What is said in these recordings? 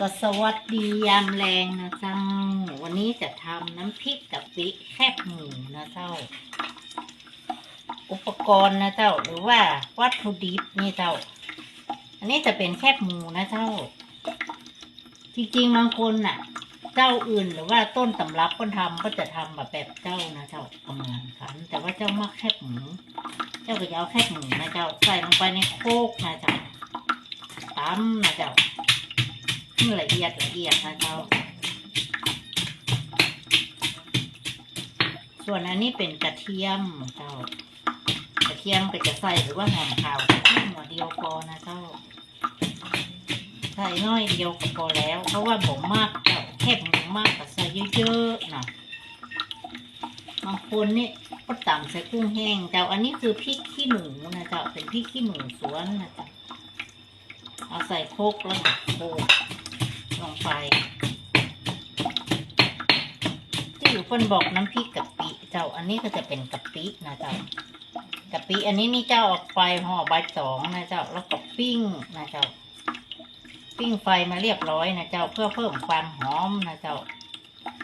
ก็สวัสดียามแรงนะเจ้า วันนี้จะทำน้ำพริกกะปิแคบหมูนะเจ้า อุปกรณ์นะเจ้า หรือว่าวัตถุดิบนี่เจ้า อันนี้จะเป็นแคบหมูนะเจ้า จริงๆบางคนน่ะ เจ้าอื่นหรือว่าต้นตำรับคนทำก็จะทำแบบแบบเจ้านะเจ้าประมาณกันแต่ว่าเจ้ามักแคบหมู เจ้าก็จะเอาแคบหมูนะเจ้าใส่ลงไปในโคกนะเจ้าตำนะเจ้า ละเอียดละเอียดนะเจ้าส่วนอันนี้เป็นกระเทียมเจ้ากระเทียมก็จะใส่หรือว่าหอมขาวแค่หัวเดียวพอนะเจ้าใส่น้อยเดียวก็พอแล้ว เพราะว่าผมมากเจ้าแค่ผมมากก็ใส่เยอะๆนะบางคนนี่ก็ต่ำใส่กุ้งแห้งเจ้าอันนี้คือพริกขี้หนูนะเจ้าเป็นพริกขี้หนูสวนนะเจ้าเอาใส่โคกแล้วโคก ลงไปที่อยู่คนบอกน้ำพริกกะปิเจ้าอันนี้ก็จะเป็นกะปินะเจ้ากะปิอันนี้นี่เจ้าออกไปห่อใบตองนะเจ้าแล้วก็ปิ้งนะเจ้า ปิ้งไฟมาเรียบร้อยนะเจ้าเพื่อเพิ่มความหอมนะเจ้า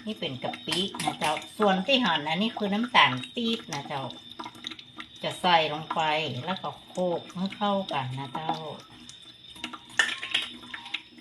นี่เป็นกะปินะเจ้า ส่วนที่หั่นอันนี้คือน้ำตาลปี๊บนะเจ้า จะใส่ลงไปแล้วก็โคกให้เข้ากันนะเจ้า